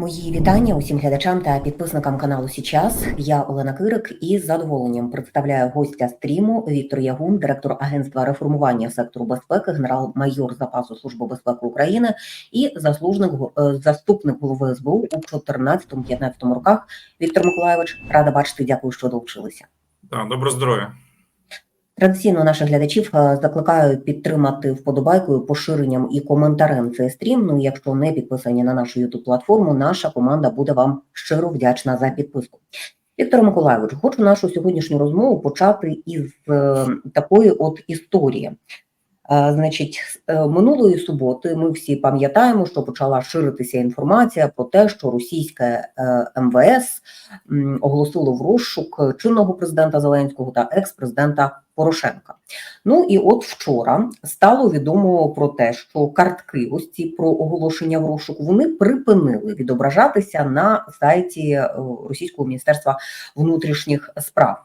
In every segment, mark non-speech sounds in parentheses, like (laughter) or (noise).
Мої вітання усім глядачам та підписникам каналу Січас. Я Олена Кирик і з задоволенням представляю гостя стріму Віктор Ягун, директор агентства реформування сектору безпеки, генерал-майор запасу служби безпеки України і заслужник е, заступник голови СБУ у 14-15 роках. Віктор Миколайович, рада бачити. Дякую, що долучилися. Так, добро здоров'я. Традиційно наших глядачів е, закликаю підтримати вподобайкою, поширенням і коментарем цей стрім. Ну, якщо не підписані на нашу youtube платформу, наша команда буде вам щиро вдячна за підписку. Віктор Миколайович, хочу нашу сьогоднішню розмову почати із е, такої от історії. Е, Значить, минулої суботи ми всі пам'ятаємо, що почала ширитися інформація про те, що російське МВС оголосило в розшук чинного президента Зеленського та екс-президента Порошенка. Ну і от вчора стало відомо про те, що картки, ось ці про оголошення в розшук, вони припинили відображатися на сайті е, Російського міністерства внутрішніх справ.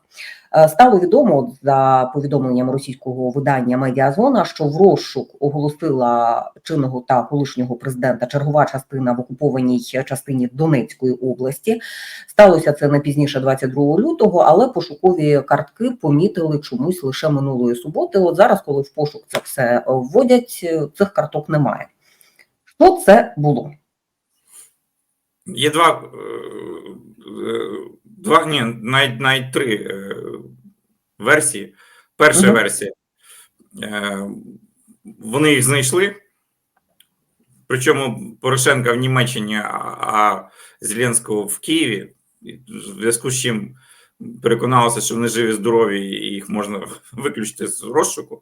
Е, Стало відомо за повідомленням російського видання Медіазона, що в розшук оголосила чинного та колишнього президента чергова частина в окупованій частині Донецької області. Сталося це не пізніше 22 лютого, але пошукові картки помітили чомусь лише минулої суботи. От зараз, коли в пошук це все вводять, е, цих карток немає. Що це було? Є два, е, е, два ні, навіть, навіть три е, версії. Перша Мгм. версія. е, Вони їх знайшли. Причому Порошенка в Німеччині, а Зеленського в Києві. В зв'язку з чим переконалися, що вони живі, здорові, і їх можна (laughs) виключити з розшуку.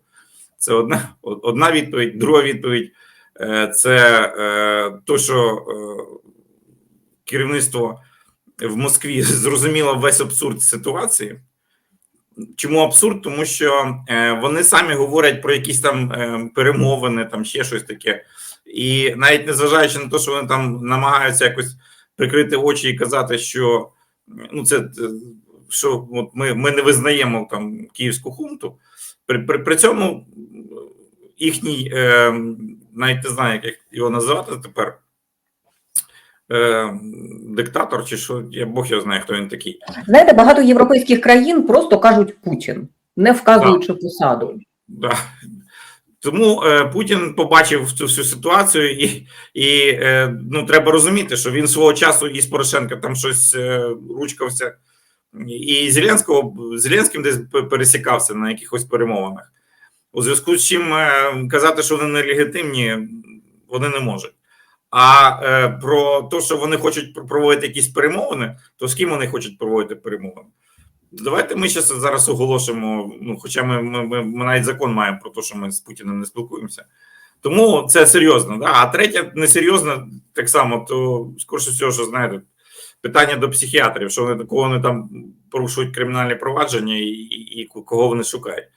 Це одна, одна відповідь. Друга відповідь е, це е, то, що е, керівництво в Москві (laughs) зрозуміло весь абсурд ситуації. Чому абсурд? Тому що вони самі говорять про якісь там перемовини, там ще щось таке. І навіть незважаючи на те, що вони там намагаються якось прикрити очі і казати, що ну це що от ми, ми не визнаємо там київську хунту. При, при, при цьому їхній е, навіть не знаю, як його називати тепер. Е, диктатор, чи що, я Бог його знає, хто він такий. Знаєте, багато європейських країн просто кажуть Путін, не вказуючи посаду. Да. Тому е, Путін побачив цю всю ситуацію, і і е, ну треба розуміти, що він свого часу із Порошенка там щось е, ручкався, і Зеленського Зеленським десь пересікався на якихось перемовинах. У зв'язку з чим е, казати, що вони нелегітимні, вони не можуть. А е, про те, що вони хочуть проводити якісь перемовини, то з ким вони хочуть проводити перемовини? Давайте ми щас зараз оголосимо. Ну, хоча ми, ми, ми, ми навіть закон маємо про те, що ми з Путіним не спілкуємося. Тому це серйозно. Да? А третє, несерйозно, так само, то скорше всього, що знаєте, питання до психіатрів, що вони кого вони там порушують кримінальні провадження і, і, і кого вони шукають.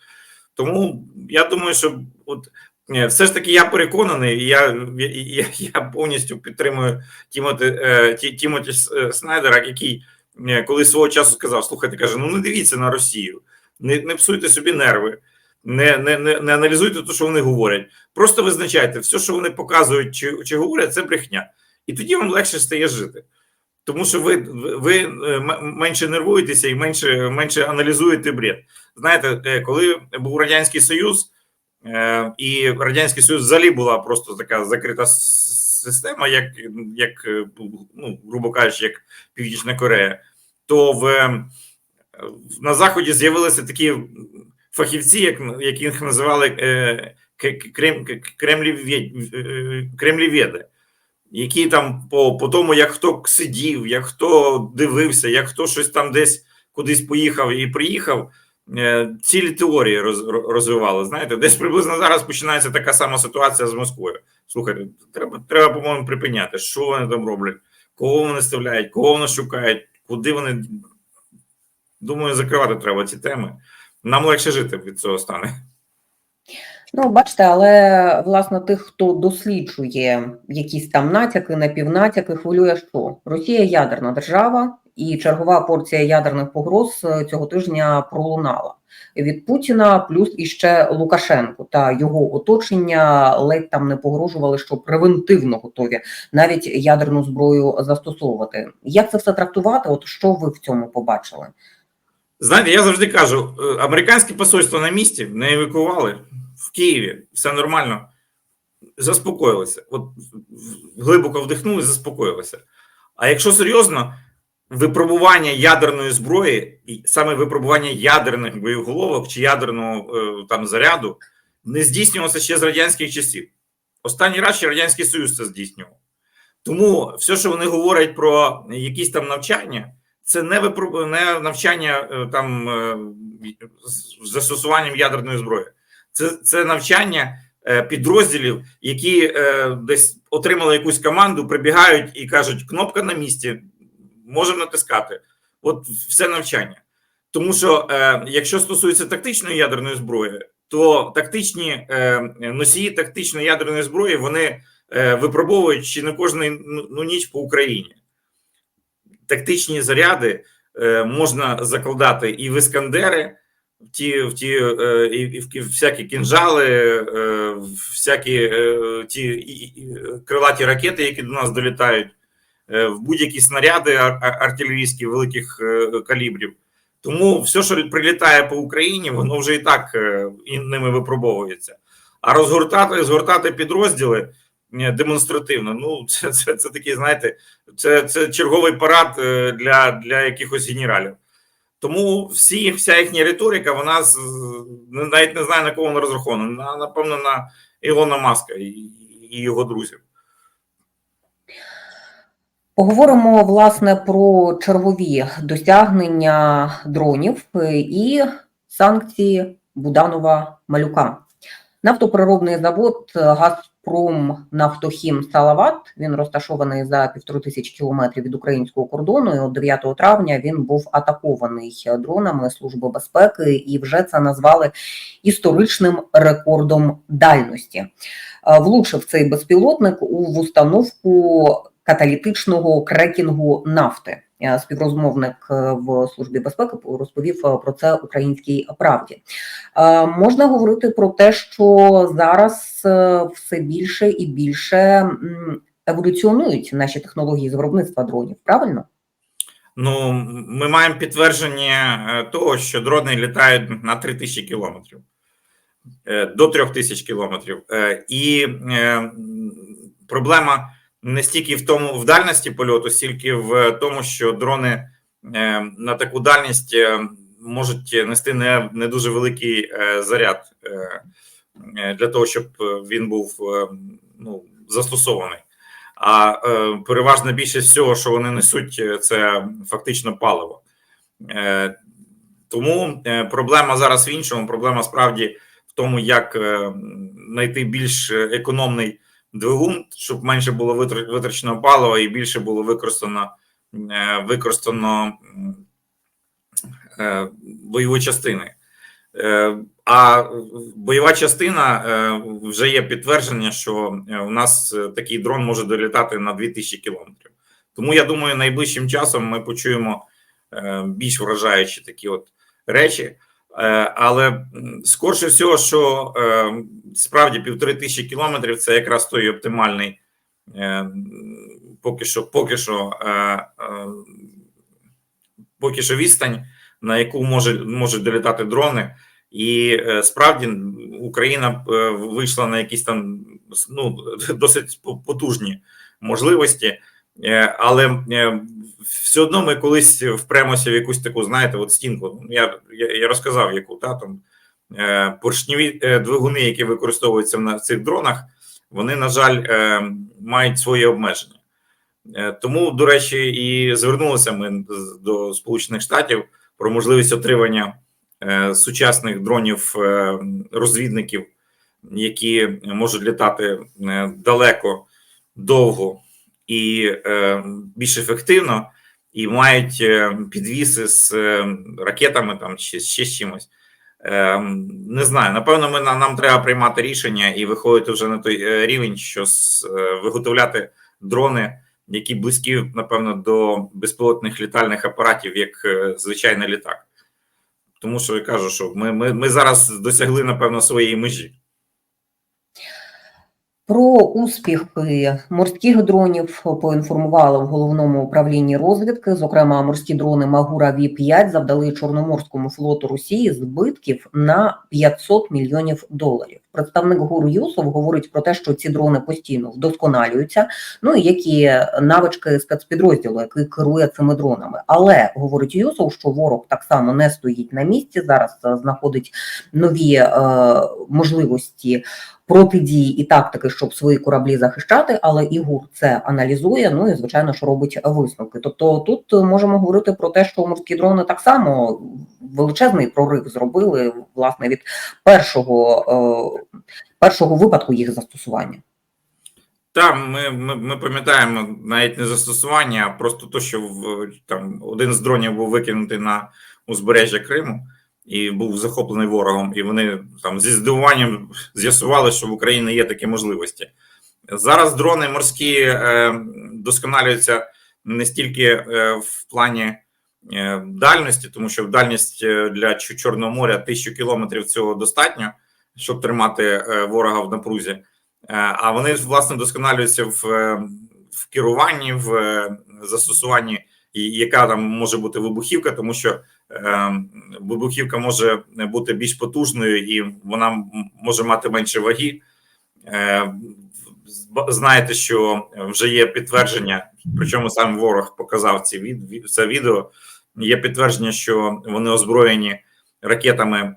Тому я думаю, що от е, все ж таки я переконаний, і я, я, я, повністю підтримую Тімоті, е, Ті- Тімоті Снайдера, який е, коли свого часу сказав: слухайте, каже, ну не дивіться на Росію, не, не псуйте собі нерви, не, не, не, не аналізуйте те, що вони говорять. Просто визначайте, все, що вони показують чи, чи говорять, це брехня. І тоді вам легше стає жити. Тому що ви, ви е, менше нервуєтеся і менше, менше аналізуєте бред. Знаєте, е, коли був Радянський Союз, е, і Радянський Союз взагалі була просто така закрита система, як, як ну, грубо кажучи, як Північна Корея, то в, на Заході з'явилися такі фахівці, як, яких називали кремлівєди, які там по, по тому, як хто сидів, як хто дивився, як хто щось там десь кудись поїхав і приїхав, е, цілі теорії роз, розвивали. Знаєте, десь приблизно зараз починається така сама ситуація з Москвою. Слухайте, треба, треба по-моєму, припиняти, що вони там роблять, кого вони ставляють, кого вони шукають, куди вони. Думаю, закривати треба ці теми. Нам легше жити від цього стане. Ну, бачите, але власне тих, хто досліджує якісь там натяки, напівнатяки, хвилює, що Росія ядерна держава, і чергова порція ядерних погроз е, цього тижня пролунала. від Путіна, плюс іще Лукашенко та його оточення ледь там не погрожували, що превентивно готові навіть ядерну зброю застосовувати. Як це все трактувати? От що ви в цьому побачили? Знаєте, я завжди кажу: е, американське посольство на місці не евакували в Києві, все нормально. Заспокоїлися. От глибоко вдихнули, заспокоїлися. А якщо серйозно, випробування ядерної зброї, і саме випробування ядерних боєголовок чи ядерного е, там заряду, не здійснювалося ще з радянських часів. Останній раз ще Радянський Союз це здійснював. Тому все, що вони говорять про якісь там навчання, це не випро... не навчання е, там е, з застосуванням ядерної зброї. Це, це навчання е, підрозділів, які е, десь отримали якусь команду, прибігають і кажуть: кнопка на місці, можемо натискати. От все навчання. Тому що е, якщо стосується тактичної ядерної зброї, то тактичні носії тактичної ядерної зброї вони випробовують чи не кожну ну, ніч по Україні. Тактичні заряди можна закладати і в іскандери, в ті, в ті е, і, і всякі кінжали, е, всякі е, ті і, і, крилаті ракети, які до нас долітають, е, в будь-які снаряди ар- ар- артилерійські великих е, калібрів. Тому все, що прилітає по Україні, воно вже і так е, ними випробовується. А розгортати, згортати підрозділи е, демонстративно. Ну, це, це, це такий, знаєте, це, це черговий парад е, для, для якихось генералів. Тому всі, вся їхня риторика, вона навіть не знаю на кого вона розрахована. На, напевно, на Ілона Маска і, і його друзів. Поговоримо власне про чергові досягнення дронів е, і санкції Буданова Малюка. Нафтопереробний завод е, Газпром Нафтохім Салават. Він розташований за півтори тисячі кілометрів від українського кордону. І от 9 травня він був атакований дронами Служби безпеки, і вже це назвали історичним рекордом дальності. Влучив цей безпілотник у установку каталітичного крекінгу нафти. Е, Співрозмовник е, в службі безпеки розповів е, про це українській правді. Можна говорити про те, що зараз все більше і більше еволюціонують наші технології з виробництва дронів. Правильно? Ну, ми маємо підтвердження того, що дрони літають на 3000 кілометрів до 3000 кілометрів. І проблема не стільки в тому в дальності польоту, стільки в тому, що дрони е, на таку дальність е, можуть нести не, не дуже великий е, заряд для того, щоб він був ну, застосований. А переважна більшість всього, що вони несуть, це фактично паливо. Тому проблема зараз в іншому. Проблема справді в тому, як знайти більш економний двигун, щоб менше було витр- витрачено палива і більше було використано е, використано е, бойової частини. Е, А бойова частина вже є підтвердження, що у нас такий дрон може долітати на 2000 кілометрів. Тому я думаю, найближчим часом ми почуємо більш вражаючі такі от речі. Е, Але скорше всього, що е, справді півтори тисячі кілометрів це якраз той оптимальний е, поки що, поки що, поки що відстань, на яку може, можуть долітати дрони. І справді Україна вийшла на якісь там ну, (laughs) досить потужні можливості, але е, все одно ми колись впремося в якусь таку, знаєте, от стінку. Я, я, розказав, яку та там е, поршневі е, двигуни, які використовуються на цих дронах, вони, на жаль, е, мають свої обмеження. Е, Тому, до речі, і звернулися ми до Сполучених Штатів про можливість отримання е, сучасних дронів е, розвідників, які можуть літати е, далеко, довго і е, більш ефективно, і мають е, підвіси з е, ракетами там чи ще з чимось. Е, Не знаю, напевно, ми на- нам треба приймати рішення і виходити вже на той е, рівень, що с- е, виготовляти дрони, які близькі, напевно, до безпілотних літальних апаратів, як е, звичайний літак. тому що я кажу, що ми, ми, ми зараз досягли, напевно, своєї межі. Про успіхи морських дронів поінформували в головному управлінні розвідки. Зокрема, морські дрони Магура Ві 5 завдали Чорноморському флоту Росії збитків на 500 мільйонів доларів. Представник ГУР Юсов говорить про те, що ці дрони постійно вдосконалюються. Ну і які навички спецпідрозділу, який керує цими дронами. Але говорить Юсов, що ворог так само не стоїть на місці. Зараз е, знаходить нові е, можливості протидії і тактики, щоб свої кораблі захищати, але ігур це аналізує. Ну і звичайно, що робить висновки. Тобто, тут можемо говорити про те, що морські дрони так само величезний прорив зробили власне від першого, е, першого випадку їх застосування. Так, ми, ми, ми пам'ятаємо навіть не застосування, а просто то, що в там один з дронів був викинутий на узбережжя Криму і був захоплений ворогом, і вони там зі здивуванням з'ясували, що в Україні є такі можливості. Зараз дрони морські е, досконалюються не стільки е, в плані е, дальності, тому що дальність е, для Чорного моря тисячу кілометрів цього достатньо, щоб тримати е, ворога в напрузі. Е, А вони власне досконалюються в, е, в керуванні, в застосуванні, яка там може бути вибухівка, тому що вибухівка може бути більш потужною і вона може мати менше ваги. Знаєте, що вже є підтвердження, причому сам ворог показав ці від- це відео. Є підтвердження, що вони озброєні ракетами.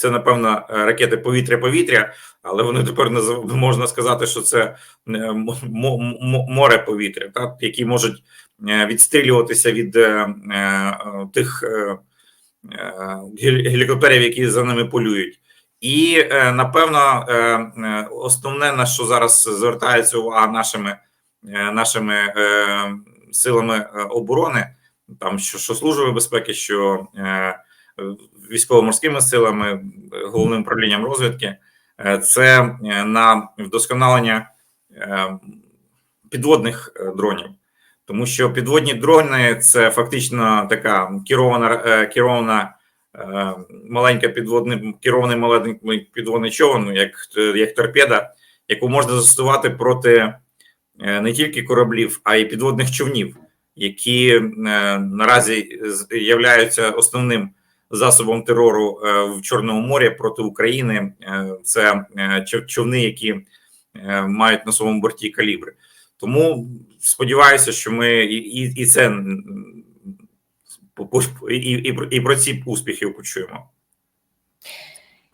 Е, це напевно ракети повітря-повітря, але вони тепер можна сказати, що це е, море повітря, так, які можуть е, відстрілюватися від е, е, тих е, е, гелі- гелікоптерів, які за ними полюють. І е, напевно, е, е, основне на що зараз звертається увага нашими е, нашими е, силами е, оборони, там що, що служби безпеки, що е, військово-морськими силами, е, головним управлінням розвідки, е, це е, на вдосконалення підводних дронів. Тому що підводні дрони це фактично така керована керована маленька підводний керований маленький підводний човен, як, як торпеда, яку можна застосувати проти не тільки кораблів, а й підводних човнів, які е, наразі являються основним засобом терору е, в Чорному морі проти України. Е, Це е, човни, які мають на своєму борті калібри. Тому сподіваюся, що ми і, і, це і, і, і про ці успіхи почуємо.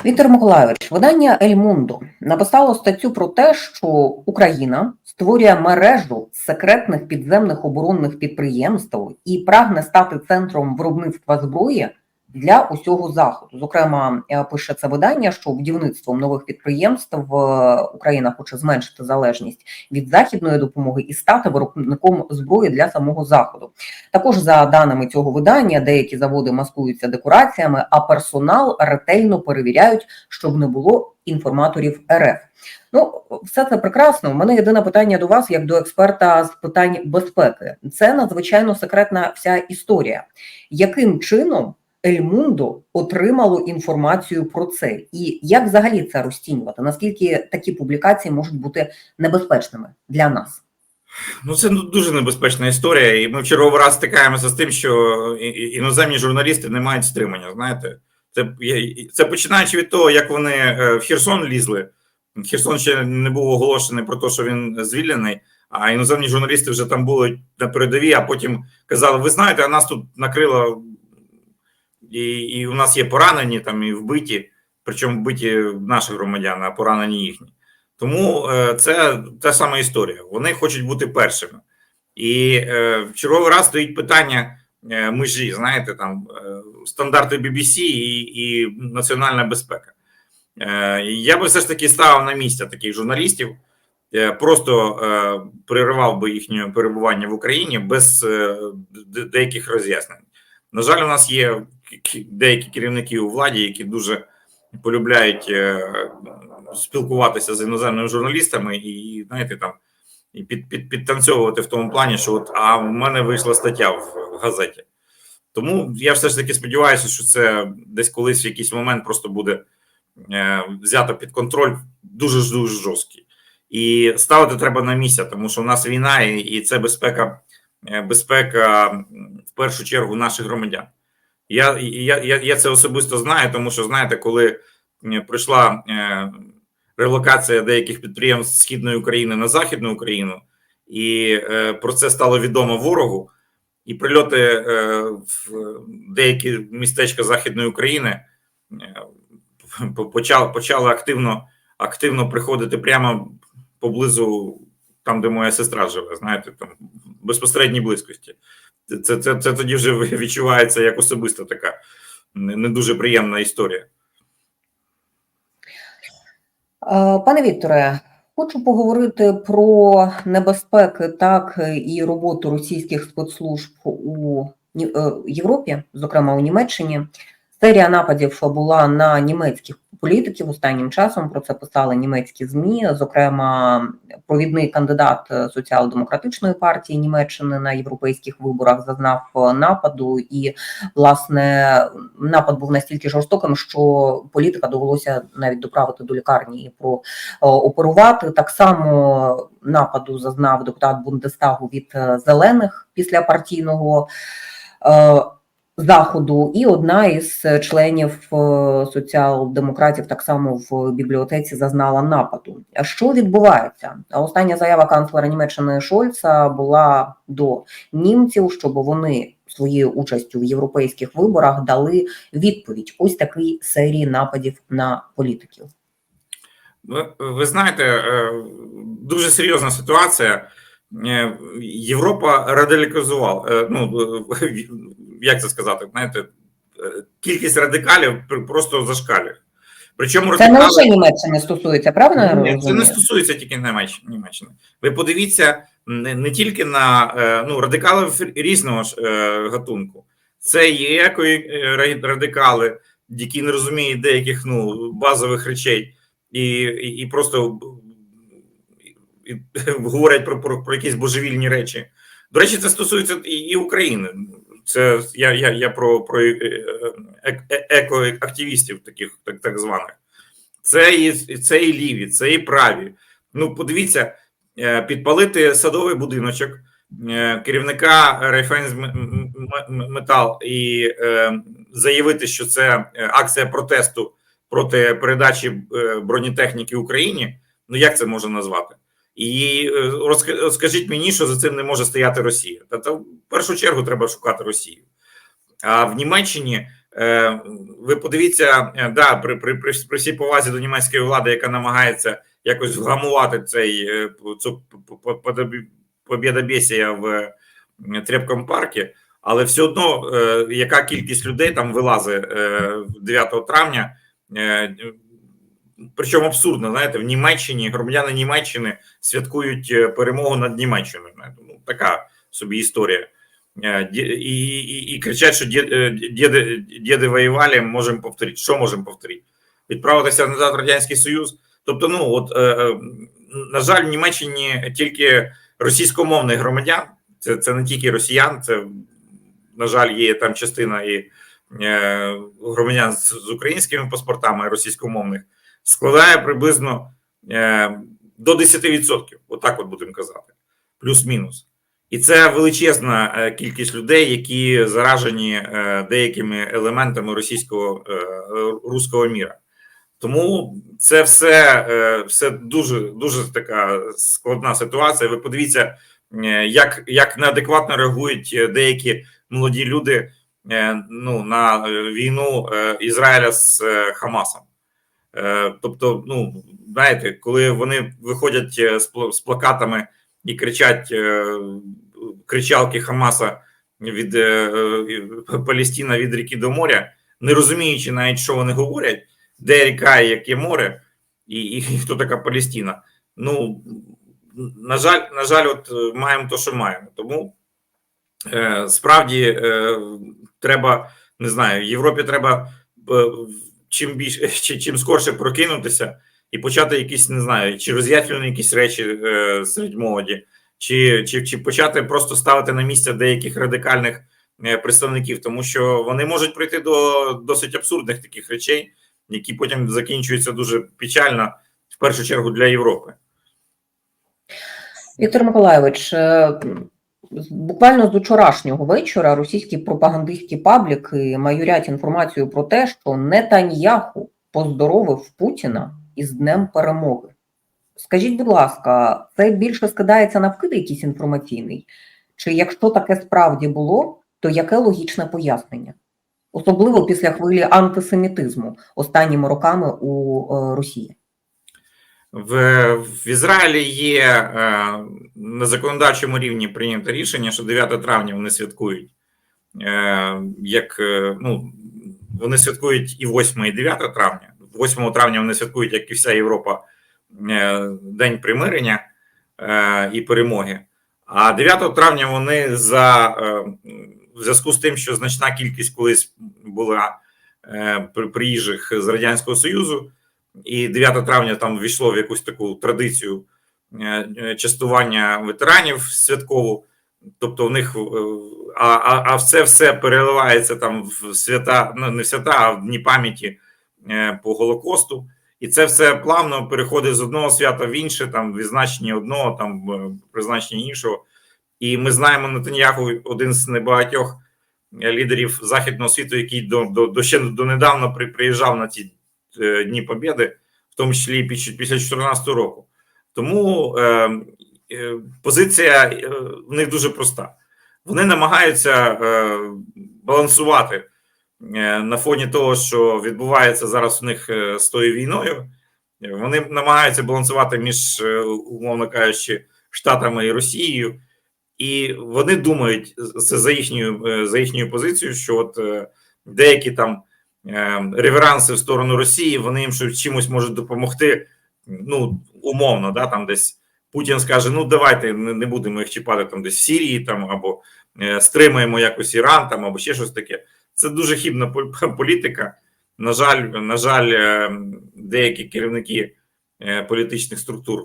Віктор Миколайович, видання Ель Мундо написало статтю про те, що Україна створює мережу секретних підземних оборонних підприємств і прагне стати центром виробництва зброї для усього заходу. Зокрема, е, пише це видання, що будівництвом нових підприємств е, Україна хоче зменшити залежність від західної допомоги і стати виробником зброї для самого заходу. Також за даними цього видання, деякі заводи маскуються декораціями, а персонал ретельно перевіряють, щоб не було інформаторів РФ. Ну, все це прекрасно. У мене єдине питання до вас, як до експерта з питань безпеки. Це надзвичайно секретна вся історія. Яким чином Ельмундо отримало інформацію про це, і як взагалі це розцінювати? Наскільки такі публікації можуть бути небезпечними для нас? Ну, це ну, дуже небезпечна історія, і ми в черговий раз стикаємося з тим, що іноземні журналісти не мають стримання. Знаєте, це це починаючи від того, як вони е, в Херсон лізли. Херсон ще не був оголошений про те, що він звільнений. А іноземні журналісти вже там були на передовій, а потім казали: ви знаєте, а нас тут накрило, і, і у нас є поранені там і вбиті, причому вбиті наші громадяни, а поранені їхні. Тому е, це та сама історія. Вони хочуть бути першими. І е, в черговий раз стоїть питання е, межі, знаєте, там стандарти BBC і, і національна безпека. Я би все ж таки ставив на місця таких журналістів, просто переривав би їхнє перебування в Україні без деяких роз'яснень. На жаль, у нас є деякі керівники у владі, які дуже полюбляють е, спілкуватися з іноземними журналістами і, знаєте, там і під, під, підтанцьовувати в тому плані, що от а в мене вийшла стаття в, в газеті. Тому я все ж таки сподіваюся, що це десь колись в якийсь момент просто буде е, взято під контроль дуже дуже жорсткий. І ставити треба на місця, тому що у нас війна, і, і це безпека, е, безпека в першу чергу наших громадян. Я, я, я, я це особисто знаю, тому що знаєте, коли прийшла е, релокація деяких підприємств з східної України на західну Україну, і е, про це стало відомо ворогу, і прильоти е, в деякі містечка Західної України е, почали, почали активно, активно приходити прямо поблизу там, де моя сестра живе, знаєте, там в безпосередній близькості. Це, це, це тоді вже відчувається як особиста така не дуже приємна історія. Е, Пане Вікторе, хочу поговорити про небезпеки, так і роботу російських спецслужб у е, Європі, зокрема у Німеччині. Серія нападів була на німецьких політиків останнім часом. Про це писали німецькі змі. Зокрема, провідний кандидат е, соціал-демократичної партії Німеччини на європейських виборах зазнав е, нападу, і власне напад був настільки жорстоким, що політика довелося навіть доправити до лікарні і прооперувати. Так само нападу зазнав депутат Бундестагу від е, зелених після партійного. Е, Заходу, і одна із членів е, соціал-демократів так само в бібліотеці зазнала нападу. А що відбувається? Остання заява канцлера Німеччини Шольца була до німців, щоб вони своєю участю в європейських виборах дали відповідь ось такій серії нападів на політиків. Ви, ви знаєте, е, дуже серйозна ситуація. Е, Європа радикалізувала. е, Ну е, як це сказати? Знаєте, е, кількість радикалів просто зашкалює. Причому Це не лише Німеччини стосується, правильно Ні, це не стосується тільки Німеччини. Ви подивіться не, не тільки на е, ну, радикалів різного ж е, гатунку. Це і еко радикали, які не розуміють деяких ну, базових речей, і, і, і просто і, і, (laughs) говорять про, про, про якісь божевільні речі. До речі, це стосується і, і України. Це я, я, я про, про е, е, е, екоактивістів, таких так, так званих. Це і це і ліві, це і праві. Ну, подивіться, підпалити садовий будиночок керівника Метал і заявити, що це акція протесту проти передачі бронетехніки Україні. Ну як це можна назвати? І е, розкажіть мені, що за цим не може стояти Росія. Та то в першу чергу треба шукати Росію. А в Німеччині е, ви подивіться, е, да, при, при, при, при всій повазі до німецької влади, яка намагається якось вгамувати цей цю побєдобєсія в Трепком парку, але все одно, яка кількість людей там вилазить е, 9 травня. Причому абсурдно, знаєте, в Німеччині громадяни Німеччини святкують е, перемогу над Німеччиною. Ну така собі історія. Е, І, і, і кричать, що ді- е, діди, діди воювали, можемо повторити. Що можемо повторити? Відправитися назад в Радянський Союз. Тобто, ну от на жаль, в Німеччині тільки російськомовних громадян, це, це не тільки росіян, це на жаль, є там частина і громадян з, з українськими паспортами російськомовних, складає приблизно е, до 10%, отак от будемо казати, плюс-мінус. І це величезна е, кількість людей, які заражені е, деякими елементами російського руського міра. Тому це все, все дуже дуже така складна ситуація. Ви подивіться, як, як неадекватно реагують деякі молоді люди ну, на війну Ізраїля з Хамасом. Е, Тобто, ну знаєте, коли вони виходять е, з пл- з плакатами і кричать е, кричалки Хамаса від Палестина від ріки до моря, не розуміючи навіть, що вони говорять, де ріка і яке море, і, і (laughs) хто така Палестина. Ну на жаль, на жаль, от маємо то, що маємо. Тому справді треба не знаю, Європі треба чим більше (laughs) чим скорше прокинутися і почати якісь не знаю, чи роз'яснювати якісь речі е, серед молоді, чи, чи, чи почати просто ставити на місце деяких радикальних е, представників, тому що вони можуть прийти до досить абсурдних таких речей, які потім закінчуються дуже печально, в першу чергу для Європи. Віктор Миколайович, е, буквально з учорашнього вечора російські пропагандистські пабліки майорять інформацію про те, що Нетаньяху поздоровив Путіна із Днем перемоги. Скажіть, будь ласка, це більше скидається на вкид якийсь інформаційний? Чи якщо таке справді було, то яке логічне пояснення? Особливо після хвилі антисемітизму останніми роками у е, Росії. В, в Ізраїлі є е, на законодавчому рівні прийнято рішення, що 9 травня вони святкують. Е, як е, ну, вони святкують і 8, і 9 травня. 8 травня вони святкують, як і вся Європа, е, День примирення е, і перемоги. А 9 травня вони за е, в зв'язку з тим, що значна кількість колись була е, приїжджих з Радянського Союзу, і 9 травня там ввійшло в якусь таку традицію е, е, частування ветеранів святкову. Тобто, в них е, а, а, а все все переливається там в свята, ну не в свята, а в дні пам'яті по Голокосту. І це все плавно переходить з одного свята в інше, там відзначення одного, там призначення іншого. І ми знаємо Нетаньяху один з небагатьох лідерів західного світу, який до, до, до ще донедавна приїжджав на ці Дні Побєди, в тому числі після 2014 року. Тому е, е, позиція е, в них дуже проста. Вони намагаються е, балансувати е, на фоні того, що відбувається зараз у них е, з тою війною. Вони намагаються балансувати між, е, умовно кажучи, Штатами і Росією, і вони думають це за їхньою е, за їхньою позицією, що от деякі там реверанси в сторону Росії, вони їм чимось можуть допомогти. Ну умовно, да, там десь Путін скаже: ну давайте не, будемо їх чіпати там десь в Сірії, там або е, стримаємо якось Іран, там або ще щось таке. Це дуже хібна (laughs) політика. На жаль, на жаль, е, деякі керівники е, політичних структур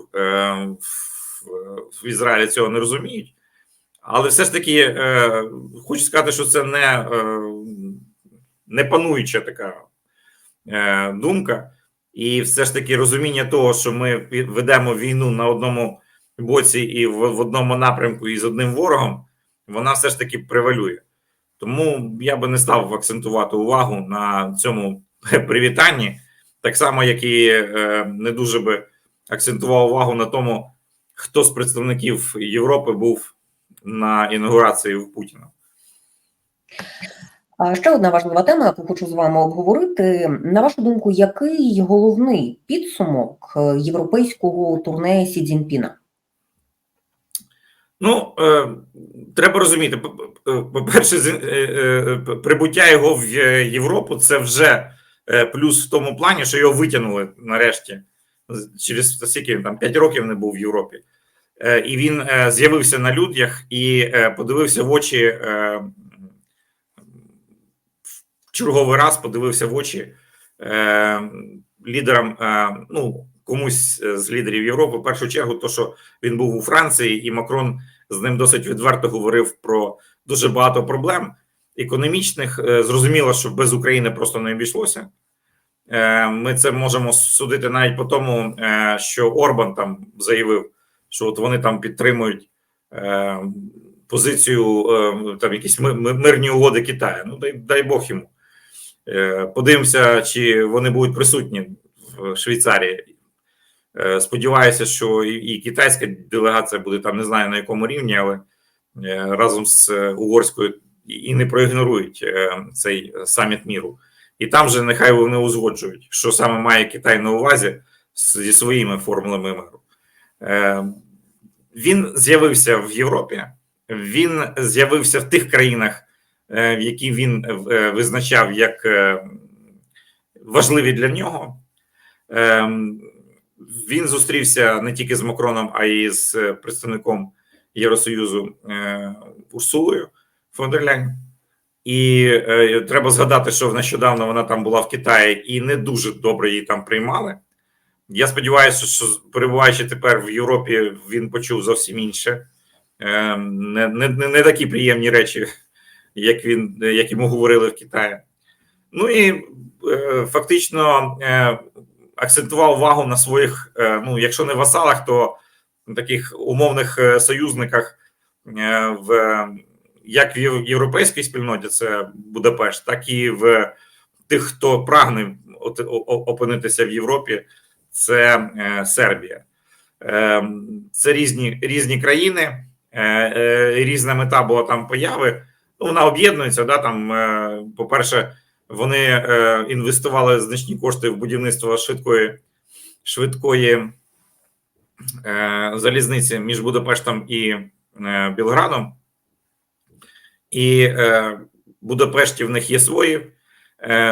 в, Ізраїлі цього не розуміють. Але все ж таки хочу сказати, що це не, не пануюча така е, думка, і все ж таки розуміння того, що ми ведемо війну на одному боці і в, в одному напрямку і з одним ворогом, вона все ж таки превалює. Тому я би не став акцентувати увагу на цьому (laughs) привітанні, так само, як і е, не дуже би акцентував увагу на тому, хто з представників Європи був на інаугурації в Путіна. Ще одна важлива тема, яку хочу з вами обговорити. На вашу думку, який головний підсумок е, європейського турне Сі Цзіньпіна? Ну, е, треба розуміти, по- по- по-перше, з- е, е, прибуття його в Європу це вже е, плюс в тому плані, що його витягнули нарешті. Через скільки там 5 років не був в Європі. Е, і він е, з'явився на людях і е, подивився в очі е, черговий раз подивився в очі е, лідерам, е, ну, комусь з лідерів Європи, в першу чергу, то, що він був у Франції, і Макрон з ним досить відверто говорив про дуже багато проблем економічних. Е, Зрозуміло, що без України просто не обійшлося. Е, Ми це можемо судити навіть по тому, е, що Орбан там заявив, що от вони там підтримують е, позицію е, там якісь ми- ми- мирні угоди Китаю. Ну дай, дай Бог йому. Е, Подивимося, чи вони будуть присутні в Швейцарії. Е, Сподіваюся, що і, китайська делегація буде там, не знаю на якому рівні, але е, разом з угорською і не проігнорують цей саміт міру. І там же нехай вони узгоджують, що саме має Китай на увазі зі своїми формулами миру. Він з'явився в Європі, він з'явився в тих країнах, які він е, визначав як е, важливі для нього. Ем, Він зустрівся не тільки з Макроном, а й з е, представником Євросоюзу е, Урсулою фон дер Ляйн. І е, треба згадати, що нещодавно вона там була в Китаї і не дуже добре її там приймали. Я сподіваюся, що перебуваючи тепер в Європі, він почув зовсім інше. Е, не, не, не не такі приємні речі як він як йому говорили в Китаї. Ну і е, фактично е, акцентував увагу на своїх, е, ну якщо не васалах, то на таких умовних союзниках в як в європейській спільноті, це Будапешт, так і в тих, хто прагне опинитися в Європі, це Сербія. Це різні різні країни, різна мета була там появи. Ну, вона об'єднується. Да, там, е, по-перше, вони е, інвестували значні кошти в будівництво швидкої швидкої е, залізниці між Будапештом і Білградом. І Будапешті в них є свої,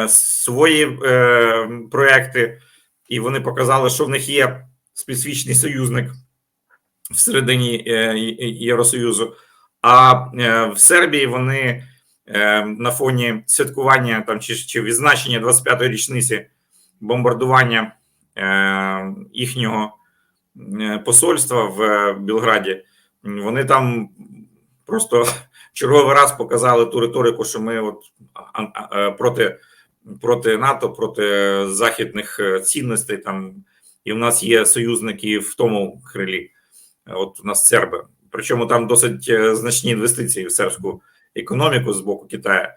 свої проекти, і вони показали, що в них є специфічний союзник всередині Євросоюзу. А е, в Сербії вони е, на фоні святкування там чи, чи відзначення 25-ї річниці бомбардування е, їхнього посольства в Білграді. Вони там просто (laughs) черговий раз показали ту риторику, що ми от проти, проти НАТО, проти західних цінностей там, і в нас є союзники в тому крилі. От у нас серби. Причому там досить е, значні інвестиції в сербську економіку з боку Китаю.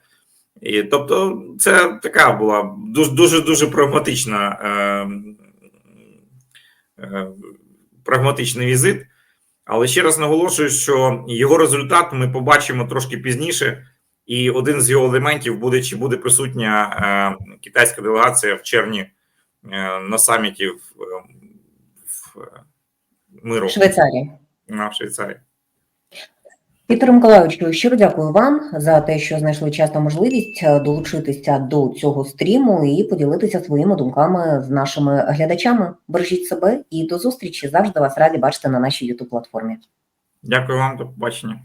І тобто, це така була дуже дуже дуже прагматична е, е, прагматичний візит. Але ще раз наголошую, що його результат ми побачимо трошки пізніше, і один з його елементів буде чи буде присутня е, китайська делегація в червні е, на саміті в, в е, миру Швейцарія. На Швейцарії. Пітер Миколайовичу, щиро дякую вам за те, що знайшли час та можливість е, долучитися до цього стріму і поділитися своїми думками з нашими глядачами. Бережіть себе і до зустрічі. Завжди вас раді бачити на нашій youtube платформі. Дякую вам, до побачення.